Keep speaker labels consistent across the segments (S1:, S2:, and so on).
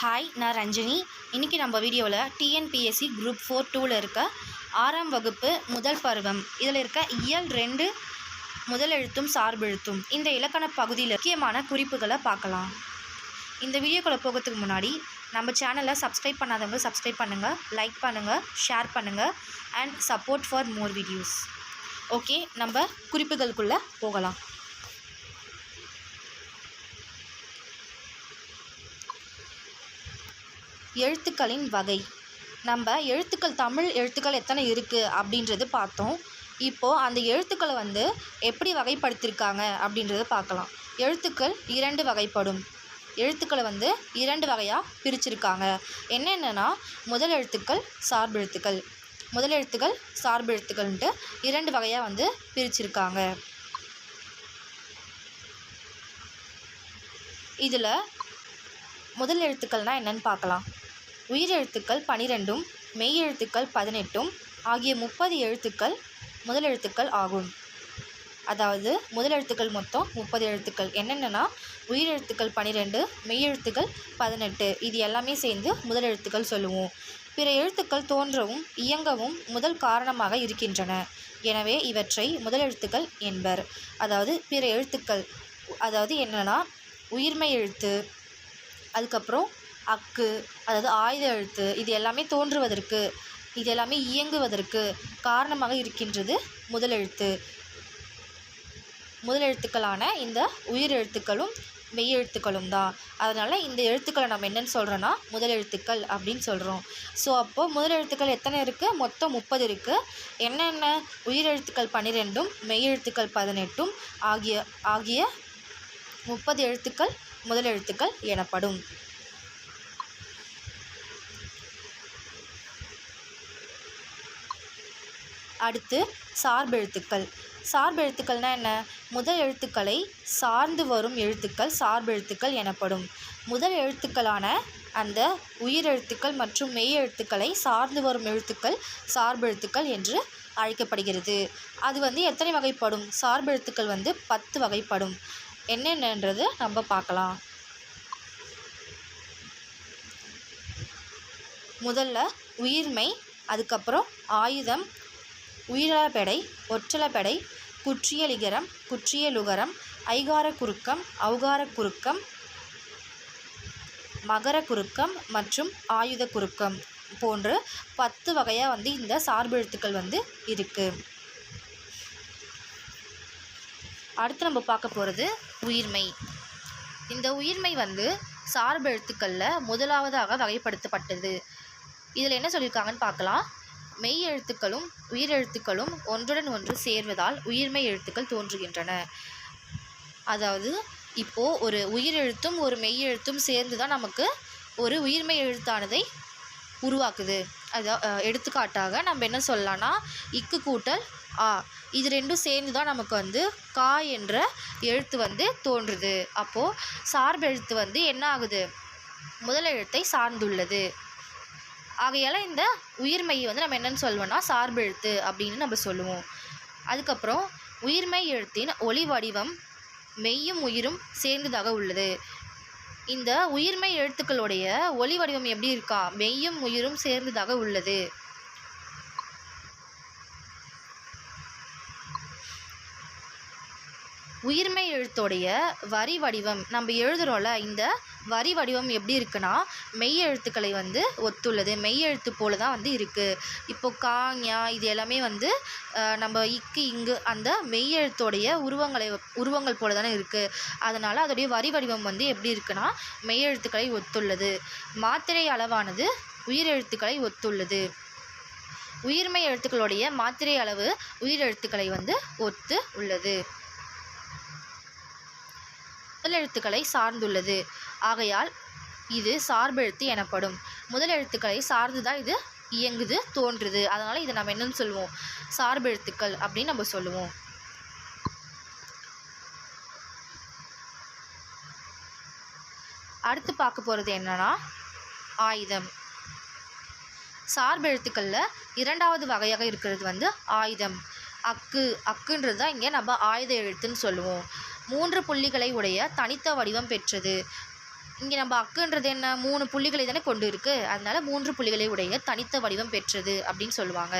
S1: Hi நான் ரஞ்சனி. இன்றைக்கி நம்ம வீடியோவில் டிஎன்பிஎஸ்சி குரூப் ஃபோர் டூவில் இருக்க ஆறாம் வகுப்பு முதல் பருவம். இதில் இருக்க இயல் ரெண்டு முதல் எழுத்தும் சார்பெழுத்தும் இந்த இலக்கண பகுதியில் முக்கியமான குறிப்புகளை பார்க்கலாம். இந்த வீடியோக்குள்ளே போகிறதுக்கு முன்னாடி நம்ம சேனலை சப்ஸ்கிரைப் பண்ணாதவங்க சப்ஸ்கிரைப் பண்ணுங்கள் லைக் பண்ணுங்கள் ஷேர் பண்ணுங்கள் and support for more videos okay நம்ம குறிப்புகளுக்குள்ளே போகலாம். எழுத்துக்களின் வகை. நம்ம எழுத்துக்கள் தமிழ் எழுத்துக்கள் எத்தனை இருக்குது அப்படின்றது பார்த்தோம். இப்போது அந்த எழுத்துக்களை வந்து எப்படி வகைப்படுத்தியிருக்காங்க அப்படின்றத பார்க்கலாம். எழுத்துக்கள் இரண்டு வகைப்படும். எழுத்துக்களை வந்து இரண்டு வகையாக பிரிச்சிருக்காங்க. என்னென்னன்னா முதல் எழுத்துக்கள் சார்பெழுத்துக்கள் முதல் எழுத்துக்கள் சார்பெழுத்துக்கள்ன்ட்டு இரண்டு வகையாக வந்து பிரிச்சிருக்காங்க. இதில் முதல் எழுத்துக்கள்னால் என்னென்னு பார்க்கலாம். உயிரெழுத்துக்கள் பனிரெண்டும் மெய் எழுத்துக்கள் பதினெட்டும் ஆகிய முப்பது எழுத்துக்கள் முதலெழுத்துக்கள் ஆகும். அதாவது முதலெழுத்துக்கள் மொத்தம் முப்பது எழுத்துக்கள். என்னென்னா உயிரெழுத்துக்கள் பனிரெண்டு மெய் எழுத்துக்கள் பதினெட்டு. இது எல்லாமே சேர்ந்து முதலெழுத்துக்கள் சொல்லுவோம். பிற எழுத்துக்கள் தோன்றவும் இயங்கவும் முதல் காரணமாக இருக்கின்றன. எனவே இவற்றை முதலெழுத்துக்கள் என்பர். அதாவது பிற எழுத்துக்கள் அதாவது என்னென்னா உயிர்மெய் எழுத்து அதுக்கப்புறம் அக்கு அதாவது ஆயுத எழுத்து இது எல்லாமே தோன்றுவதற்கு இது எல்லாமே இயங்குவதற்கு காரணமாக இருக்கின்றது முதலெழுத்து முதலெழுத்துக்களான இந்த உயிர் எழுத்துக்களும் மெய் எழுத்துக்களும் தான். அதனால் இந்த எழுத்துக்களை நம்ம என்னென்னு சொல்கிறோன்னா முதல் எழுத்துக்கள் அப்படின்னு சொல்கிறோம் ஸோ அப்போது முதல் எழுத்துக்கள் எத்தனை இருக்குது மொத்தம் முப்பது இருக்குது என்னென்ன உயிர் எழுத்துக்கள் பன்னிரெண்டும் மெய் எழுத்துக்கள் பதினெட்டும் ஆகிய ஆகிய முப்பது எழுத்துக்கள் முதல் எழுத்துக்கள் எனப்படும். அடுத்து சார்பெழுத்துக்கள் சார்பெழுத்துக்கள்னால் என்ன? முதல் எழுத்துக்களை சார்ந்து வரும் எழுத்துக்கள் சார்பெழுத்துக்கள் எனப்படும். முதல் எழுத்துக்களான அந்த உயிரெழுத்துக்கள் மற்றும் மெய் எழுத்துக்களை சார்ந்து வரும் எழுத்துக்கள் சார்பெழுத்துக்கள் என்று அழைக்கப்படுகிறது. அது வந்து எத்தனை வகைப்படும்? சார்பெழுத்துக்கள் வந்து பத்து வகைப்படும். என்னென்னன்றது நம்ம பார்க்கலாம். முதல்ல உயிர்மை அதுக்கப்புறம் ஆயுதம் உயிரப்பெடை ஒற்றலப்பெடை குற்றியலிகரம் குற்றியலுகரம் ஐகார குறுக்கம் அவுகார குறுக்கம் மகர குறுக்கம் மற்றும் ஆயுத குறுக்கம் போன்று பத்து வகையாக வந்து இந்த சார்பெழுத்துக்கள் வந்து இருக்குது அடுத்து நம்ம பார்க்க போகிறது உயிர்மை. இந்த உயிர்மை வந்து சார்பெழுத்துக்களில் முதலாவதாக வகைப்படுத்தப்பட்டது. இதில் என்ன சொல்லியிருக்காங்கன்னு பார்க்கலாம். மெய் எழுத்துக்களும் உயிரெழுத்துக்களும் ஒன்றுடன் ஒன்று சேர்வதால் உயிர்மெய் எழுத்துக்கள் தோன்றுகின்றன. அதாவது இப்போது ஒரு உயிரெழுத்தும் ஒரு மெய் எழுத்தும் சேர்ந்து தான் நமக்கு ஒரு உயிர்மெய் எழுத்தானதை உருவாக்குது. அது எடுத்துக்காட்டாக நம்ம என்ன சொல்லலாம்னா இக்கு கூட்டல் ஆ. இது ரெண்டும் சேர்ந்து தான் நமக்கு வந்து கா என்ற எழுத்து வந்து தோன்றுது. அப்போது சார்பெழுத்து வந்து என்ன ஆகுது? முதல் எழுத்தை சார்ந்துள்ளது. ஆகையால் இந்த உயிர்மையை வந்து நம்ம என்னென்னு சொல்லுவோம்னா சார்பு எழுத்து அப்படின்னு நம்ம சொல்லுவோம். அதுக்கப்புறம் உயிர்மெய் எழுத்தின் ஒளி வடிவம் மெய்யும் உயிரும் சேர்ந்ததாக உள்ளது. இந்த உயிர்மெய் எழுத்துக்களுடைய ஒளி வடிவம் எப்படி இருக்கா? மெய்யும் உயிரும் சேர்ந்ததாக உள்ளது. உயிர்மை எழுத்தோடைய வரி வடிவம் நம்ம எழுதுகிறோம்ல இந்த வரி வடிவம் எப்படி இருக்குன்னா மெய் எழுத்துக்களை வந்து ஒத்துள்ளது. மெய் எழுத்து போல தான் வந்து இருக்குது இப்போ கா ஞா இது எல்லாமே வந்து நம்ம இக்கு இங்கு அந்த மெய் எழுத்தோடைய உருவங்களை உருவங்கள் போல தானே இருக்குது அதனால் அதோடைய வரி வடிவம் வந்து எப்படி இருக்குன்னா மெய் எழுத்துக்களை ஒத்துள்ளது. மாத்திரை அளவானது உயிரெழுத்துக்களை ஒத்துள்ளது. உயிர்மை எழுத்துக்களுடைய மாத்திரை அளவு உயிர் எழுத்துக்களை வந்து ஒத்து உள்ளது முதல் எழுத்துக்களை சார்ந்துள்ளது. ஆகையால் இது சார்பெழுத்து எனப்படும். முதல் எழுத்துக்களை சார்ந்து தான் இது இயங்குது தோன்றுது. அதனால் இதை நம்ம என்னன்னு சொல்லுவோம்? சார்பெழுத்துக்கள் அப்படின்னு நம்ம சொல்லுவோம். அடுத்து பார்க்க போகிறது என்னன்னா ஆயுதம். சார்பெழுத்துக்களில் இரண்டாவது வகையாக இருக்கிறது வந்து ஆயுதம். அக்கு அக்குன்றது தான் இங்கே நம்ம ஆயுத எழுத்துன்னு சொல்லுவோம். மூன்று புள்ளிகளை உடைய தனித்த வடிவம் பெற்றது. இங்கே நம்ம அக்குன்றது என்ன? மூணு புள்ளிகளை தானே கொண்டு இருக்குது அதனால் மூன்று புள்ளிகளை உடைய தனித்த வடிவம் பெற்றது அப்படின்னு சொல்லுவாங்க.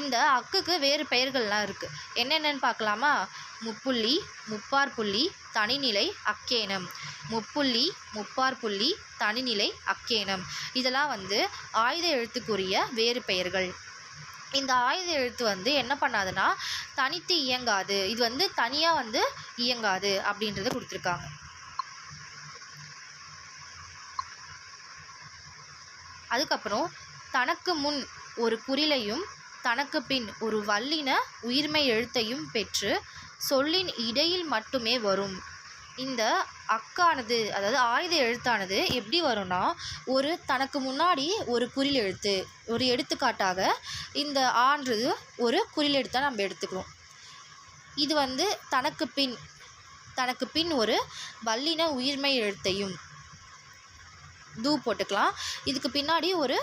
S1: இந்த அக்குக்கு வேறு பெயர்கள்லாம் இருக்குது என்னென்னன்னு பார்க்கலாமா? முப்புள்ளி முப்பார் புள்ளி தனிநிலை அக்கேனம் முப்புள்ளி முப்பார் புள்ளி தனிநிலை அக்கேனம் இதெல்லாம் வந்து ஆயுத எழுத்துக்குரிய வேறு பெயர்கள். இந்த ஆயுத எழுத்து வந்து என்ன பண்ணாதுன்னா தனித்து இயங்காது. இது வந்து தனியாக வந்து இயங்காது அப்படின்றத கொடுத்துருக்காங்க. அதுக்கப்புறம் தனக்கு முன் ஒரு குறிலையும் தனக்கு பின் ஒரு வல்லின உயிர்மை எழுத்தையும் பெற்று சொல்லின் இடையில் மட்டுமே வரும். இந்த அக்கானது அதாவது ஆயுத எழுத்தானது எப்படி வரும்னா ஒரு தனக்கு முன்னாடி ஒரு குறில் எழுத்து ஒரு எடுத்துக்காட்டாக இந்த ஆன்றது ஒரு குறில் எழுத்தாக நம்ம எடுத்துக்கிறோம் இது வந்து தனக்கு பின் தனக்கு பின் ஒரு வல்லின உயிர்மை எழுத்தையும் தூ போட்டுக்கலாம். இதுக்கு பின்னாடி ஒரு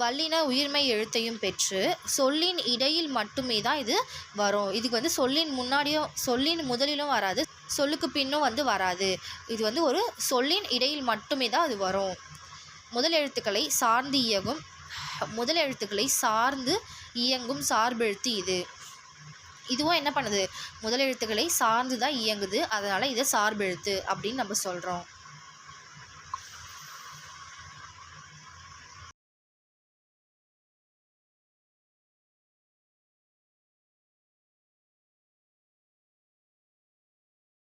S1: வல்லின உயிர்மை எழுத்தையும் பெற்று சொல்லின் இடையில் மட்டுமே தான் இது வரும். இதுக்கு வந்து சொல்லின் முன்னாடியும் சொல்லின் முதலிலும் வராது. சொல்லுக்கு பின்னும் வந்து வராது. இது வந்து ஒரு சொல்லின் இடையில் மட்டுமே தான் அது வரும். முதல் எழுத்துக்களை சார்ந்து இயங்கும் முதல் எழுத்துக்களை சார்ந்து இயங்கும் சார்பெழுத்து இது. இதுவும் என்ன பண்ணுது? முதல் எழுத்துக்களை சார்ந்து தான் இயங்குது. அதனால் இதை சார்பெழுத்து அப்படின்னு நம்ம சொல்கிறோம்